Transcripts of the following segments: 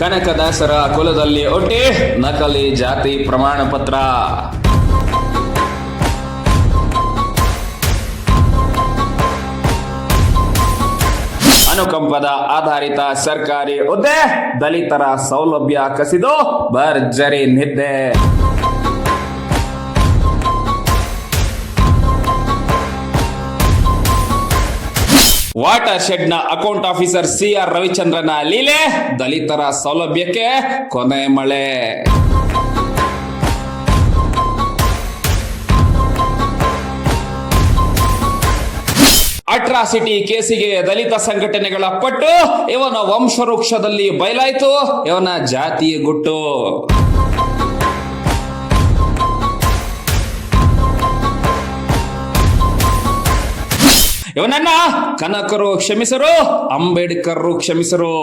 ಕನಕದಾಸರ ಕುಲದಲ್ಲಿ ಒಟ್ಟಿ ನಕಲಿ ಜಾತಿ ಪ್ರಮಾಣ ಪತ್ರ. ಅನುಕಂಪದ ಆಧಾರಿತ ಸರ್ಕಾರಿ ಹುದ್ದೆ ದಲಿತರ ಸೌಲಭ್ಯ ಕಸಿದು ಭರ್ಜರಿ ನಿದ್ದೆ. ವಾಟರ್ ಶೆಡ್ನ ಅಕೌಂಟ್ ಆಫೀಸರ್ ಸಿ ಆರ್ ರವಿಚಂದ್ರನ ಲೀಲೆ ದಲಿತರ ಸೌಲಭ್ಯಕ್ಕೆ ಕೊನೆ ಮಳೆ. ಅಟ್ರಾಸಿಟಿ ಕೇಸಿಗೆ ದಲಿತ ಸಂಘಟನೆಗಳ ಪಟ್ಟು ಇವನ ವಂಶವೃಕ್ಷದಲ್ಲಿ ಬಯಲಾಯಿತು, ಇವನ ಜಾತಿಯ ಗುಟ್ಟು. ಇವನನ್ನ ಕನಕರು ಕ್ಷಮಿಸರು ಅಂಬೇಡ್ಕರ್ ಕ್ಷಮಿಸರು.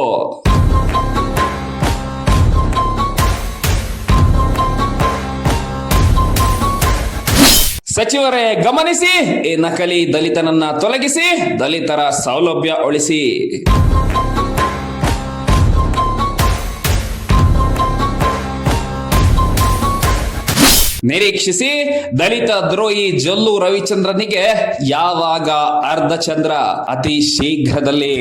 ಸಚಿವರೇ ಗಮನಿಸಿ ಈ ನಕಲಿ ದಲಿತನನ್ನ ತೊಲಗಿಸಿ ದಲಿತರ ಸೌಲಭ್ಯ ಉಳಿಸಿ. ನಿರೀಕ್ಷಿಸಿ ದಲಿತ ದ್ರೋಹಿ ಜಲ್ಲು ರವಿಚಂದ್ರನಿಗೆ ಯಾವಾಗ ಅರ್ಧಚಂದ್ರ ಅತಿ ಶೀಘ್ರದಲ್ಲಿ.